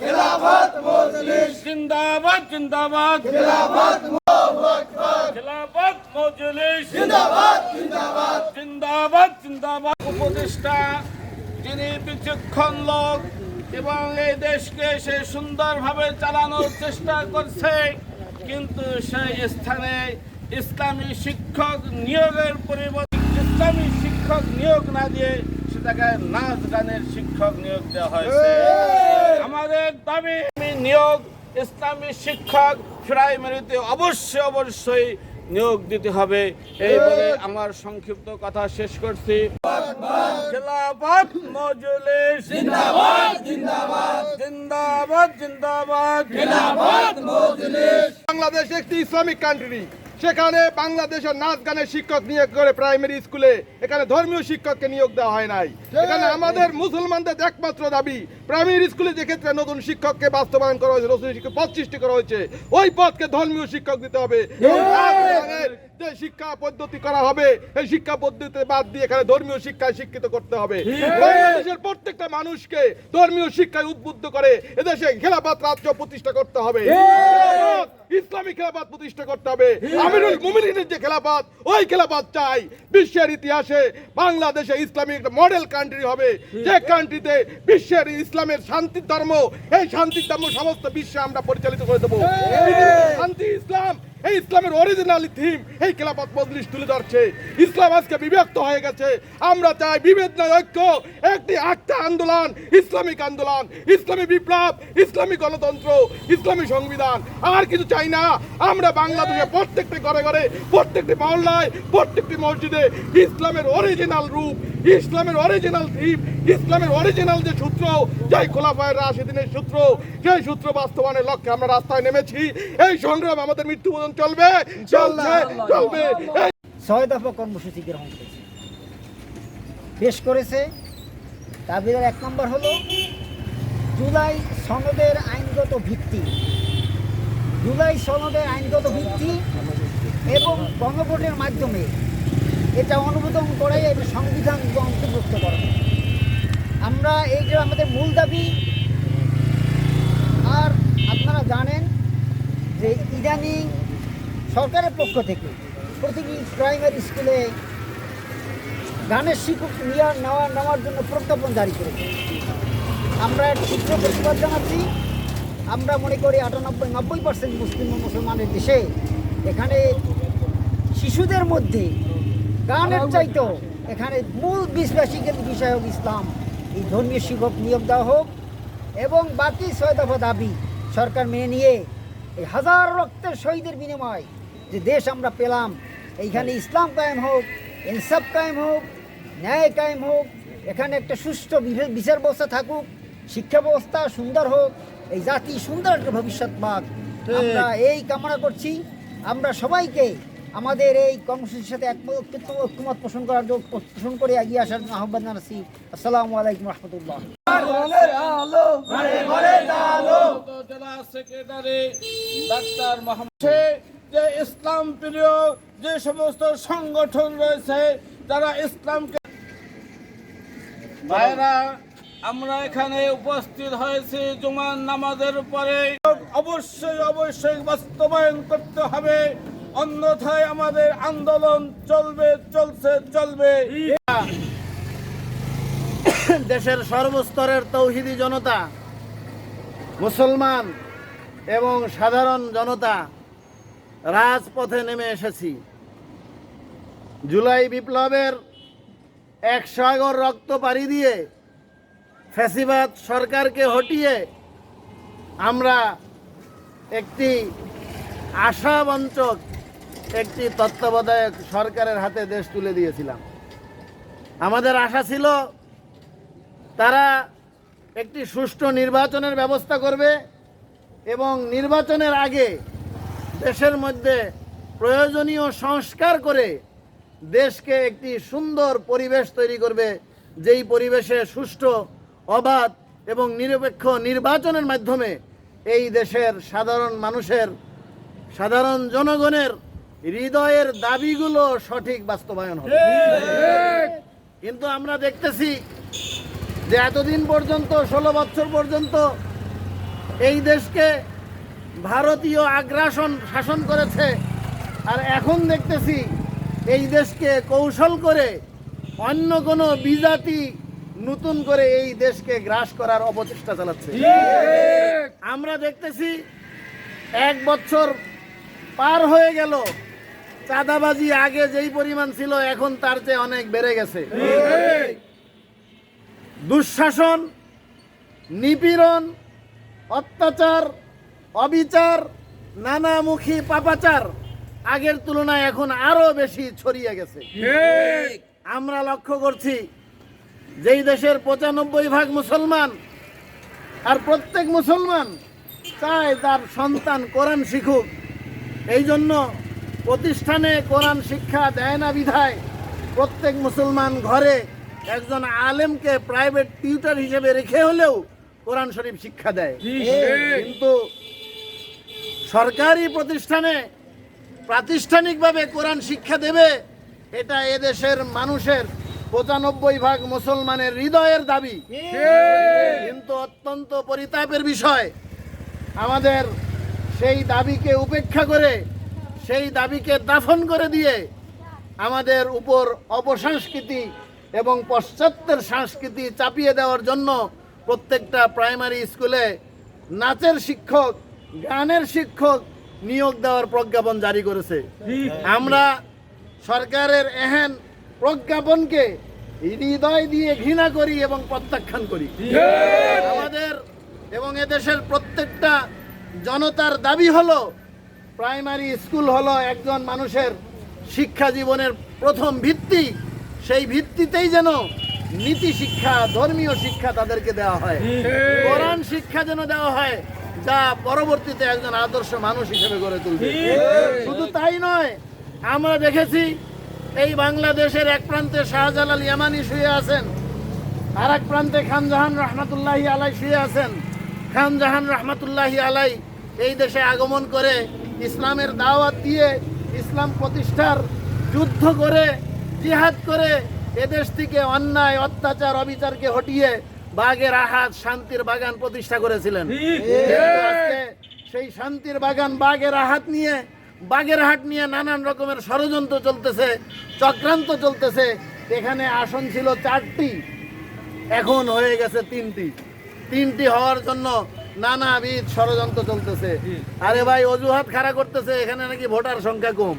খিলাফত মজলিস। জিন্দাবাদ জিন্দাবাদ। খিলাফত খিলাফত মজলিস। জিন্দাবাদ জিন্দাবাদ। জিন্দাবাদ জিন্দাবাদ। উপদেষ্টা যিনি বিচক্ষণ লোক এবং এই দেশকে সে সুন্দরভাবে চালানোর চেষ্টা করছে কিন্তু সেই স্থানে ইসলামী শিক্ষক নিয়োগের পরিবর্তে ইসলামী শিক্ষক নিয়োগ না দিয়ে নাচ গানের শিক্ষক নিয়োগ দেওয়া হয়েছে। আমাদের দাবি নিয়োগ ইসলামী শিক্ষক প্রাইমারিতে অবশ্যই অবশ্যই নিয়োগ দিতে হবে। এই বলে আমার সংক্ষিপ্ত কথা শেষ করছি। খেলাফত মজলিস। জিন্দাবাদ জিন্দাবাদ। জিন্দাবাদ জিন্দাবাদ। খেলাফত বাংলাদেশ একটি ইসলামিক কান্ট্রি সেখানে বাংলাদেশের নাচ গানের শিক্ষক নিয়োগ করে প্রাইমারি স্কুলে এখানে ধর্মীয় শিক্ষককে নিয়োগ দেওয়া হয় নাই। এখানে আমাদের মুসলমানদের একমাত্র দাবি প্রাইমারি স্কুলে যে ক্ষেত্রে নতুন শিক্ষককে বাস্তবায়ন করা হয়েছে নতুন শিক্ষক পদ সৃষ্টি করা হয়েছে ওই পদকে ধর্মীয় শিক্ষক দিতে হবে। যে শিক্ষা পদ্ধতি করা হবে এই শিক্ষা পদ্ধতি বাদ দিয়ে এখানে ধর্মীয় শিক্ষায় শিক্ষিত করতে হবে। বাংলাদেশের প্রত্যেকটা মানুষকে ধর্মীয় শিক্ষায় উদ্বুদ্ধ করে এদেশে খেলাফত রাজ্য প্রতিষ্ঠা করতে হবে। ইসলামী খেলাফত প্রতিষ্ঠা করতে হবে। আমিরুল মুমিনিনের যে খেলাফত ওই খেলাফত চাই। বিশ্বের ইতিহাসে বাংলাদেশে ইসলামিক একটা মডেল কান্ট্রি হবে যে কান্ট্রিতে বিশ্বের ইসলামের শান্তির ধর্ম এই শান্তির ধর্ম সমস্ত বিশ্বে আমরা পরিচালিত করে দেবো। শান্তি ইসলাম এই ইসলামের অরিজিনাল থিম এই খেলাফত মজলিস তুলে ধরছে। ইসলাম আজকে বিভক্ত হয়ে গেছে। আমরা চাই বিভেদ নয় ঐক্য। একটি একটা আন্দোলন, ইসলামিক আন্দোলন, ইসলামী বিপ্লব, ইসলামী গণতন্ত্র, ইসলামী সংবিধান। আর কিছু চাই না। আমরা বাংলাদেশে প্রত্যেকটি ঘরে ঘরে, প্রত্যেকটি মহল্লায়, প্রত্যেকটি মসজিদে ইসলামের অরিজিনাল রূপ, ইসলামের অরিজিনাল থিম ইসলামের অরিজিনাল যে সূত্র, যাই খোলাফায়ের রাশিদিনের সূত্র, সেই সূত্র বাস্তবায়নের লক্ষ্যে আমরা রাস্তায় নেমেছি। এই সংগ্রাম আমাদের মৃত্যু পর্যন্ত চলবে। চলছে চলবে ছয় দফা কর্মসূচি গ্রহণ করেছে। পেশ করেছে। দাবিদার এক নম্বর হলো জুলাই সনদের আইনগত ভিত্তি। জুলাই সনদের আইনগত ভিত্তি এবং গণভোটের মাধ্যমে এটা অনুমোদন করাই এবং সংবিধান অন্তর্ভুক্ত করা। আমরা এই যে আমাদের মূল দাবি আর আপনারা জানেন যে ইদানিং সরকারের পক্ষ থেকে প্রতিটি প্রাইমারি স্কুলে গানের শিক্ষক নিয়ে নেওয়া, নেওয়ার জন্য প্রজ্ঞাপন জারি করেছে। আমরা তীব্র প্রতিবাদ জানাচ্ছি। আমরা মনে করি আটানব্বই, নব্বই পার্সেন্ট মুসলিম মুসলমানের দেশে এখানে শিশুদের মধ্যে গানের চাইতেও এখানে মূল বিশ্বাসিকের বিষয় হোক ইসলাম, এই ধর্মীয় শিক্ষক নিয়োগ দেওয়া হোক এবং বাকি ছয় দফা দাবি সরকার মেনে নিয়ে এই হাজার রক্তের শহীদের বিনিময় যে দেশ আমরা পেলাম এইখানে ইসলাম কায়েম হোক ইনসাফ কায়েম হোক ন্যায় কায়েম হোক এখানে একটা সুষ্ঠু বিচার ব্যবস্থা থাকুক শিক্ষা ব্যবস্থা সুন্দর হোক এই জাতি সুন্দর একটা ভবিষ্যৎ পাক আমরা এই কামনা করছি আমরা সবাইকে আমাদের এই কর্মসূচির সাথে একমত ঐক্যমত পোষণ করার জন্য পোষণ করে এগিয়ে আসার জন্য আহ্বান জানাচ্ছি। আসসালামু আলাইকুম রহমতুল্লাহ। জেলা সেক্রেটারি ডাক্তার মোহাম্মদ যে ইসলাম প্রিয় যে সমস্ত সংগঠন রয়েছে, যারা ইসলামকে ভাইরা, আমরা এখানে উপস্থিত হয়েছি জুমার নামাজের পরে। অবশ্যই অবশ্যই বাস্তবায়ন করতে হবে। অন্যথায় আমাদের আন্দোলন চলবে, চলছে, চলবে। দেশের সর্বস্তরের তৌহিদি জনতা, মুসলমান এবং সাধারণ জনতা রাজপথে নেমে এসেছি। জুলাই বিপ্লবের এক সাগর রক্ত পাড়ি দিয়ে ফ্যাসিবাদ সরকারকে হটিয়ে আমরা একটি আশাবঞ্চক, একটি তত্ত্বাবধায়ক সরকারের হাতে দেশ তুলে দিয়েছিলাম। আমাদের আশা ছিল তারা একটি সুষ্ঠু নির্বাচনের ব্যবস্থা করবে এবং নির্বাচনের আগে দেশের মধ্যে প্রয়োজনীয় সংস্কার করে দেশকে একটি সুন্দর পরিবেশ তৈরি করবে, যেই পরিবেশে সুষ্ঠু, অবাধ এবং নিরপেক্ষ নির্বাচনের মাধ্যমে এই দেশের সাধারণ মানুষের, সাধারণ জনগণের হৃদয়ের দাবিগুলো সঠিক বাস্তবায়ন হবে। কিন্তু আমরা দেখতেছি যে এতদিন পর্যন্ত, ষোলো বছর পর্যন্ত এই দেশকে ভারতীয় আগ্রাসন শাসন করেছে। আর এখন দেখতেছি এই দেশকে কৌশল করে অন্য কোনো বিজাতি নতুন করে এই দেশকে গ্রাস করার অপচেষ্টা চালাচ্ছে। আমরা দেখতেছি এক বছর পার হয়ে গেল। চাঁদাবাজি আগে যেই পরিমাণ ছিল এখন তার চেয়ে অনেক বেড়ে গেছে। দুঃশাসন নিপীড়ন অত্যাচার অবিচার নানামুখী পাপাচার আগের তুলনায় এখন আরও বেশি ছড়িয়ে গেছে। আমরা লক্ষ্য করছি যেই দেশের পঁচানব্বই ভাগ মুসলমান আর প্রত্যেক মুসলমান চায় তার সন্তান কোরআন শিখুক। এই জন্য প্রতিষ্ঠানে কোরআন শিক্ষা দেয় না বিধায় প্রত্যেক মুসলমান ঘরে একজন আলেমকে প্রাইভেট টিউটার হিসেবে রেখে হলেও কোরআন শরীফ শিক্ষা দেয়। কিন্তু সরকারি প্রতিষ্ঠানে প্রাতিষ্ঠানিকভাবে কোরআন শিক্ষা দেবে, এটা এদেশের মানুষের পঁচানব্বই ভাগ মুসলমানের হৃদয়ের দাবি। কিন্তু অত্যন্ত পরিতাপের বিষয়, আমাদের সেই দাবিকে উপেক্ষা করে, সেই দাবিকে দাফন করে দিয়ে আমাদের উপর অপসংস্কৃতি এবং পশ্চাত্যের সংস্কৃতি চাপিয়ে দেওয়ার জন্য প্রত্যেকটা প্রাইমারি স্কুলে নাচের শিক্ষক গানের শিক্ষক নিয়োগ দেওয়ার প্রজ্ঞাপন জারি করেছে। আমরা সরকারের এহেন প্রজ্ঞাপনকে হৃদয় দিয়ে ঘৃণা করি এবং প্রত্যাখ্যান করি। আমাদের এবং এদেশের প্রত্যেকটা জনতার দাবি হলো প্রাইমারি স্কুল হলো একজন মানুষের শিক্ষা জীবনের প্রথম ভিত্তি। সেই ভিত্তিতেই যেন নীতি শিক্ষা ধর্মীয় শিক্ষা তাদেরকে দেওয়া হয়। কোরআন শিক্ষা যেন দেওয়া হয় যা পরবর্তীতে একজন আদর্শ মানুষ হিসেবে গড়ে তুলবে। শুধু তাই নয় আমরা দেখেছি এই বাংলাদেশের এক প্রান্তে শাহজালাল ইয়ামানি শুয়ে আছেন আর এক প্রান্তে খানজাহান রহমতুল্লাহি আলাই শুয়ে আছেন। খানজাহান রহমতুল্লাহি আলাই এই দেশে আগমন করে ইসলামের দাওয়াত দিয়ে ইসলাম প্রতিষ্ঠার যুদ্ধ করে জিহাদ করে এদেশ থেকে অন্যায় অত্যাচার অবিচারকে হটিয়ে বাগের আহাত শান্তির বাগান প্রতিষ্ঠা করেছিলেন। সেই শান্তির বাগান বাগের আহাত নিয়ে বাগের হাট নিয়ে নানান রকমের ষড়যন্ত্র চলতেছে চক্রান্ত চলতেছে। এখানে আসন ছিল চারটি এখন হয়ে গেছে তিনটি। তিনটি হওয়ার জন্য নানাবিধ ষড়যন্ত্র চলতেছে। আরে ভাই অজুহাত খাড়া করতেছে এখানে নাকি ভোটার সংখ্যা কম।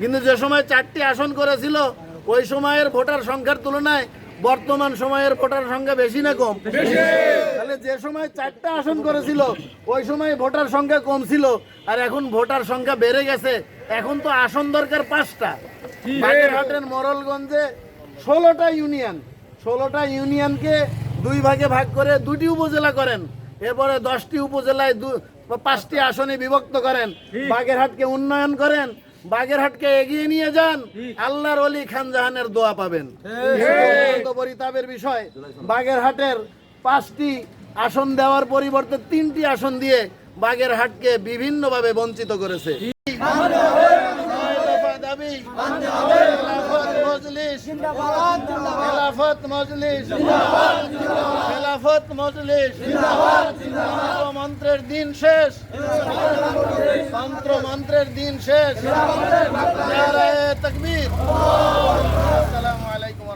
কিন্তু যে সময় চারটি আসন করেছিল ওই সময়ের ভোটার সংখ্যার তুলনায় বর্তমান সময়ের ভোটার সংখ্যা বেশি না কম? তাহলে যে সময় চারটা আসন করেছিল ওই সময় ভোটার সংখ্যা কম ছিল। আর এখন ভোটার সংখ্যা বেড়ে গেছে। এখন তো আসন দরকার পাঁচটা। বাগেরহাটের মোরলগঞ্জে ষোলোটা ইউনিয়ন। ষোলোটা ইউনিয়নকে দুই ভাগে ভাগ করে দুটি উপজেলা করেন। এরপরে দশটি উপজেলায় দু- পাঁচটি আসনে বিভক্ত করেন। বাগেরহাটকে উন্নয়ন করেন। বাগেরহাটকে এগিয়ে নিয়ে যান আল্লাহর অলি খান জাহানের দোয়া পাবেন। পরিতাপের বিষয় বাগেরহাটের পাঁচটি আসন দেওয়ার পরিবর্তে তিনটি আসন দিয়ে বাগেরহাটকে বিভিন্নভাবে বঞ্চিত করেছে নয় দফা দাবি খেলাফত মজলিস খেলাফত মজলিস খেলাফত মজলিস মন্ত্রের দিন শেষ। তন্ত্র মন্ত্রের দিন শেষ। তাকবীর। আসসালামু আলাইকুম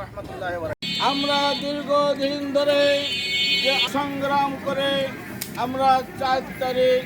আমরা দীর্ঘদিন ধরে যে সংগ্রাম করে আমরা চার তারিখ